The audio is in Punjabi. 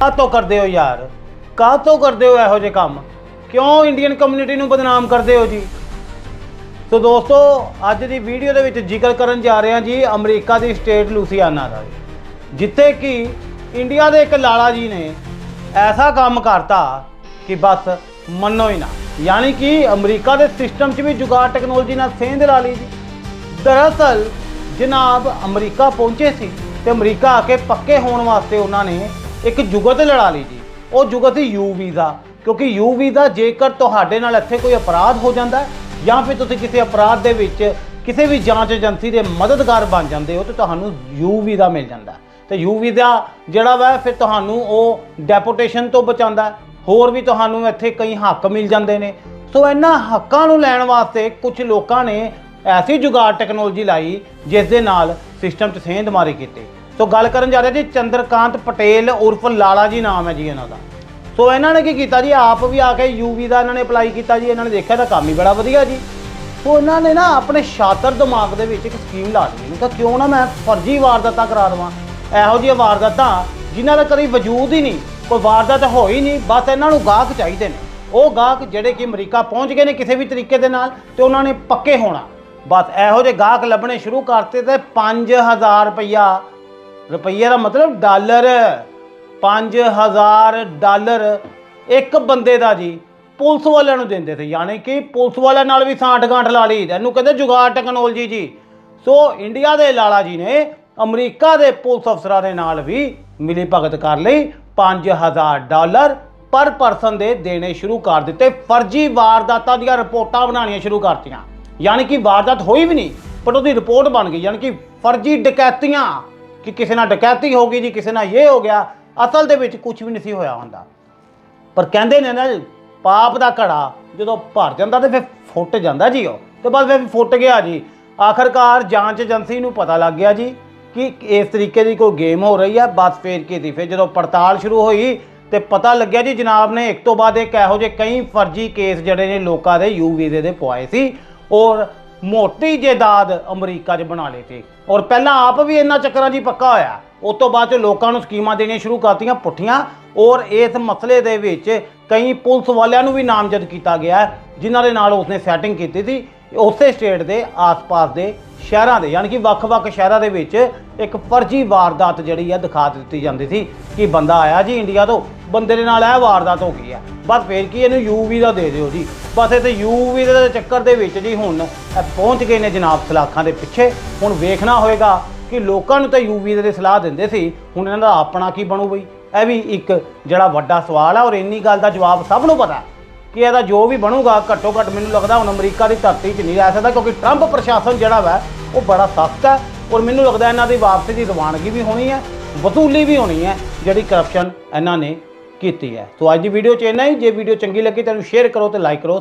ਕਾਹਤੋਂ ਕਰਦੇ ਹੋ ਯਾਰ? ਕਾਹਤੋਂ ਕਰਦੇ ਹੋ ਇਹੋ ਜਿਹੇ ਕੰਮ? ਕਿਉਂ ਇੰਡੀਅਨ ਕਮਿਊਨਿਟੀ ਨੂੰ ਬਦਨਾਮ ਕਰਦੇ ਹੋ ਜੀ? ਸੋ ਦੋਸਤੋ, ਅੱਜ ਦੀ ਵੀਡੀਓ ਦੇ ਵਿੱਚ ਜ਼ਿਕਰ ਕਰਨ ਜਾ ਰਹੇ ਹਾਂ ਜੀ ਅਮਰੀਕਾ ਦੀ ਸਟੇਟ ਲੂਸੀਆਨਾ ਦਾ। ਜਿੱਥੇ ਕਿ ਇੰਡੀਆ ਦੇ ਇੱਕ ਲਾਲਾ ਜੀ ਨੇ ਐਸਾ ਕੰਮ ਕਰਤਾ ਕਿ ਬਸ ਮੰਨੋ ਹੀ ਨਾ। ਯਾਨੀ ਕਿ ਅਮਰੀਕਾ ਦੇ ਸਿਸਟਮ 'ਚ ਵੀ ਜੁਗਾੜ ਟੈਕਨੋਲੋਜੀ ਨਾਲ ਸੇਂਧ ਲਾ ਲਈ ਜੀ। ਦਰਅਸਲ ਜਨਾਬ ਅਮਰੀਕਾ ਪਹੁੰਚੇ ਸੀ ਤੇ ਅਮਰੀਕਾ ਆ ਕੇ ਪੱਕੇ ਹੋਣ ਵਾਸਤੇ ਉਹਨਾਂ ਨੇ ਇੱਕ ਜੁਗਤ ਲੜਾ ਲਈ ਜੀ। ਉਹ ਜੁਗਤ ਸੀ ਯੂ ਵੀਜ਼ਾ ਕਿਉਂਕਿ ਯੂ ਵੀਜ਼ਾ ਜੇਕਰ ਤੁਹਾਡੇ ਨਾਲ ਇੱਥੇ ਕੋਈ ਅਪਰਾਧ ਹੋ ਜਾਂਦਾ ਜਾਂ ਫਿਰ ਤੁਸੀਂ ਕਿਸੇ ਅਪਰਾਧ ਦੇ ਵਿੱਚ ਕਿਸੇ ਵੀ ਜਾਂਚ ਏਜੰਸੀ ਦੇ ਮਦਦਗਾਰ ਬਣ ਜਾਂਦੇ ਹੋ, ਤੇ ਤੁਹਾਨੂੰ ਯੂ ਵੀਜ਼ਾ ਮਿਲ ਜਾਂਦਾ ਹੈ। ਤੇ ਯੂ ਵੀਜ਼ਾ ਜਿਹੜਾ ਵਾ, ਫਿਰ ਤੁਹਾਨੂੰ ਉਹ ਡੈਪੋਟੇਸ਼ਨ ਤੋਂ ਬਚਾਉਂਦਾ ਹੋਰ ਵੀ ਤੁਹਾਨੂੰ ਇੱਥੇ ਕਈ ਹੱਕ ਮਿਲ ਜਾਂਦੇ ਨੇ। ਸੋ ਇਹਨਾਂ ਹੱਕਾਂ ਨੂੰ ਲੈਣ ਵਾਸਤੇ ਕੁਝ ਲੋਕਾਂ ਨੇ ਐਸੀ ਜੁਗਾੜ ਟੈਕਨੋਲੋਜੀ ਲਾਈ, ਜਿਸ ਦੇ ਨਾਲ ਸਿਸਟਮ 'ਚ ਸੇਂਧ ਮਾਰੀ ਕੀਤੀ। ਸੋ ਗੱਲ ਕਰਨ ਜਾ ਰਹੇ ਜੀ, ਚੰਦਰਕਾਂਤ ਪਟੇਲ ਉਰਫ ਲਾਲਾ ਜੀ ਨਾਮ ਹੈ ਜੀ ਇਹਨਾਂ ਦਾ। ਸੋ ਇਹਨਾਂ ਨੇ ਕੀ ਕੀਤਾ ਜੀ, ਆਪ ਵੀ ਆ ਕੇ ਯੂਵੀ ਦਾ ਇਹਨਾਂ ਨੇ ਅਪਲਾਈ ਕੀਤਾ ਜੀ, ਇਹਨਾਂ ਨੇ ਦੇਖਿਆ ਤਾਂ ਕੰਮ ਹੀ ਬੜਾ ਵਧੀਆ ਜੀ। ਸੋ ਇਹਨਾਂ ਨੇ ਨਾ ਆਪਣੇ ਸ਼ਾਤਰ ਦਿਮਾਗ ਦੇ ਵਿੱਚ ਇੱਕ ਸਕੀਮ ਲਾ ਲਈ ਤਾਂ ਕਿਉਂ ਨਾ ਮੈਂ ਫਰਜ਼ੀ ਵਾਰਦਾਤਾਂ ਕਰਾ ਦੇਵਾਂ ਇਹੋ ਜਿਹੀਆਂ ਵਾਰਦਾਤਾਂ ਜਿਨ੍ਹਾਂ ਦਾ ਕਦੀ ਵਜੂਦ ਹੀ ਨਹੀਂ, ਕੋਈ ਵਾਰਦਾਤ ਹੋਈ ਨਹੀਂ, ਬਸ ਇਹਨਾਂ ਨੂੰ ਗਾਹਕ ਚਾਹੀਦੇ ਨੇ। ਉਹ ਗਾਹਕ ਜਿਹੜੇ ਕਿ ਅਮਰੀਕਾ ਪਹੁੰਚ ਗਏ ਨੇ ਕਿਸੇ ਵੀ ਤਰੀਕੇ ਦੇ ਨਾਲ ਤੇ ਉਹਨਾਂ ਨੇ ਪੱਕੇ ਹੋਣਾ। ਬਸ ਇਹੋ ਜਿਹੇ ਗਾਹਕ ਲੱਭਣੇ ਸ਼ੁਰੂ ਕਰਤੇ ਤੇ 5000 ਰੁਪਈਆ ਰੁਪਈਏ ਦਾ ਮਤਲਬ ਡਾਲਰ। 5000 ਡਾਲਰ ਇੱਕ ਬੰਦੇ ਦਾ ਜੀ। ਪੁਲਿਸ ਵਾਲਿਆਂ ਨੂੰ ਦਿੰਦੇ ਸੀ, ਯਾਨੀ ਕਿ ਪੁਲਿਸ ਵਾਲਿਆਂ ਨਾਲ ਵੀ ਸਾਂਠ ਗਾਂਠ ਲਾ ਲਈ। ਇਹਨੂੰ ਕਹਿੰਦੇ ਜੁਗਾੜ ਟੈਕਨੋਲੋਜੀ ਜੀ। ਸੋ ਇੰਡੀਆ ਦੇ ਲਾਲਾ ਜੀ ਨੇ ਅਮਰੀਕਾ ਦੇ ਪੁਲਿਸ ਅਫਸਰਾਂ ਦੇ ਨਾਲ ਵੀ ਮਿਲੀ ਭਗਤ ਕਰ ਲਈ। 5000 ਡਾਲਰ ਪਰ ਪਰਸਨ ਦੇ ਦੇਣੇ ਸ਼ੁਰੂ ਕਰ ਦਿੱਤੇ। ਫਰਜ਼ੀ ਵਾਰਦਾਤਾਂ ਦੀਆਂ ਰਿਪੋਰਟਾਂ ਬਣਾਉਣੀਆਂ ਸ਼ੁਰੂ ਕਰਤੀਆਂ। ਯਾਨੀ ਕਿ ਵਾਰਦਾਤ ਹੋਈ ਵੀ ਨਹੀਂ, ਪਰ ਉਹਦੀ ਰਿਪੋਰਟ ਬਣ ਗਈ। ਯਾਨੀ ਕਿ ਫਰਜ਼ੀ ਡਕੈਤੀਆਂ ਕਿ ਕਿਸੇ ਨਾਲ ਡਕੈਤੀ ਹੋ ਗਈ ਜੀ, ਕਿਸੇ ਨਾਲ ਇਹ ਹੋ ਗਿਆ, ਅਸਲ ਦੇ ਵਿੱਚ ਕੁਝ ਵੀ ਨਹੀਂ ਸੀ ਹੋਇਆ ਹੁੰਦਾ। ਪਰ ਕਹਿੰਦੇ ਨੇ ਨਾ, ਪਾਪ ਦਾ ਘੜਾ ਜਦੋਂ ਭਰ ਜਾਂਦਾ ਤੇ ਫਿਰ ਫੁੱਟ ਜਾਂਦਾ ਜੀ ਉਹ। ਤੇ ਬਸ ਫਿਰ ਫੁੱਟ ਗਿਆ ਜੀ। ਆਖਰਕਾਰ ਜਾਂਚ ਏਜੰਸੀ ਨੂੰ ਪਤਾ ਲੱਗ ਗਿਆ ਜੀ ਕਿ ਇਸ ਤਰੀਕੇ ਦੀ ਕੋਈ ਗੇਮ ਹੋ ਰਹੀ ਹੈ ਬਸ ਫੇਰ ਕੀ ਸੀ, ਫਿਰ ਜਦੋਂ ਪੜਤਾਲ ਸ਼ੁਰੂ ਹੋਈ ਤੇ ਪਤਾ ਲੱਗਿਆ ਜੀ, ਜਨਾਬ ਨੇ ਇੱਕ ਤੋਂ ਬਾਅਦ ਇੱਕ ਇਹੋ ਜਿਹੇ ਕਈ ਫਰਜ਼ੀ ਕੇਸ ਜਿਹੜੇ ਨੇ ਲੋਕਾਂ ਦੇ ਯੂ ਵੀਜ਼ੇ ਦੇ ਪਵਾਏ ਸੀ। ਔਰ ਮੋਟੀ ਜਾਇਦਾਦ ਅਮਰੀਕਾ 'ਚ ਬਣਾ ਲਈ ਸੀ ਔਰ ਪਹਿਲਾਂ ਆਪ ਵੀ ਇਹਨਾਂ ਚੱਕਰਾਂ 'ਚ ਹੀ ਪੱਕਾ ਹੋਇਆ। ਉਸ ਤੋਂ ਬਾਅਦ 'ਚ ਲੋਕਾਂ ਨੂੰ ਸਕੀਮਾਂ ਦੇਣੀਆਂ ਸ਼ੁਰੂ ਕਰਤੀਆਂ, ਪੁੱਠੀਆਂ। ਔਰ ਇਸ ਮਸਲੇ ਦੇ ਵਿੱਚ ਕਈ ਪੁਲਿਸ ਵਾਲਿਆਂ ਨੂੰ ਵੀ ਨਾਮਜ਼ਦ ਕੀਤਾ ਗਿਆ, ਜਿਨ੍ਹਾਂ ਦੇ ਨਾਲ ਉਸਨੇ ਸੈਟਿੰਗ ਕੀਤੀ ਸੀ। ਉਸੇ ਸਟੇਟ ਦੇ ਆਸ-ਪਾਸ ਦੇ ਸ਼ਹਿਰਾਂ ਦੇ, ਯਾਨੀ ਕਿ ਵੱਖ-ਵੱਖ ਸ਼ਹਿਰਾਂ ਦੇ ਵਿੱਚ ਇੱਕ ਫਰਜ਼ੀ ਵਾਰਦਾਤ ਜਿਹੜੀ ਆ ਦਿਖਾ ਦਿੱਤੀ ਜਾਂਦੀ ਸੀ ਕਿ ਬੰਦਾ ਆਇਆ ਜੀ ਇੰਡੀਆ ਤੋਂ, ਬੰਦੇ ਦੇ ਨਾਲ ਇਹ ਵਾਰਦਾਤ ਹੋ ਗਈ ਹੈ ਬਸ ਫੇਰ ਕੀ ਇਹਨੂੰ ਯੂ ਦਾ ਦੇ ਦਿਓ ਜੀ। ਬਸ ਇਹ ਤੇ ਯੂ ਵੀਜ਼ੇ ਦੇ ਚੱਕਰ ਦੇ ਵਿੱਚ ਜੀ ਹੁਣ ਇਹ ਪਹੁੰਚ ਗਏ ਨੇ ਜਨਾਬ ਸਲਾਖਾਂ ਦੇ ਪਿੱਛੇ। ਹੁਣ ਵੇਖਣਾ ਹੋਏਗਾ ਕਿ ਲੋਕਾਂ ਨੂੰ ਤਾਂ ਯੂ ਵੀਜ਼ੇ ਦੀ ਸਲਾਹ ਦਿੰਦੇ ਸੀ, ਹੁਣ ਇਹਨਾਂ ਦਾ ਆਪਣਾ ਕੀ ਬਣੂ ਬਈ? ਇਹ ਵੀ ਇੱਕ ਜਿਹੜਾ ਵੱਡਾ ਸਵਾਲ ਹੈ ਔਰ ਇੰਨੀ ਗੱਲ ਦਾ ਜਵਾਬ ਸਭ ਨੂੰ ਪਤਾ ਕਿ ਇਹਦਾ ਜੋ ਵੀ ਬਣੂਗਾ, ਘੱਟੋ ਘੱਟ ਮੈਨੂੰ ਲੱਗਦਾ ਹੁਣ ਅਮਰੀਕਾ ਦੀ ਧਰਤੀ 'ਚ ਨਹੀਂ ਰਹਿ ਸਕਦਾ ਕਿਉਂਕਿ ਟਰੰਪ ਪ੍ਰਸ਼ਾਸਨ ਜਿਹੜਾ ਵਾ, ਉਹ ਬੜਾ ਸਖਤ ਹੈ ਔਰ ਮੈਨੂੰ ਲੱਗਦਾ ਇਹਨਾਂ ਦੀ ਵਾਪਸੀ ਦੀ ਰਵਾਨਗੀ ਵੀ ਹੋਣੀ ਹੈ, ਵਸੂਲੀ ਵੀ ਹੋਣੀ ਹੈ, ਜਿਹੜੀ ਕਰਪਸ਼ਨ ਇਹਨਾਂ ਨੇ ਕੀਤੀ ਹੈ। ਸੋ ਅੱਜ ਦੀ ਵੀਡੀਓ 'ਚ ਇੰਨਾ ਹੀ। ਜੇ ਵੀਡੀਓ ਚੰਗੀ ਲੱਗੀ ਤਾਂ ਇਹਨੂੰ ਸ਼ੇਅਰ ਕਰੋ ਤੇ ਲਾਈਕ ਕਰੋ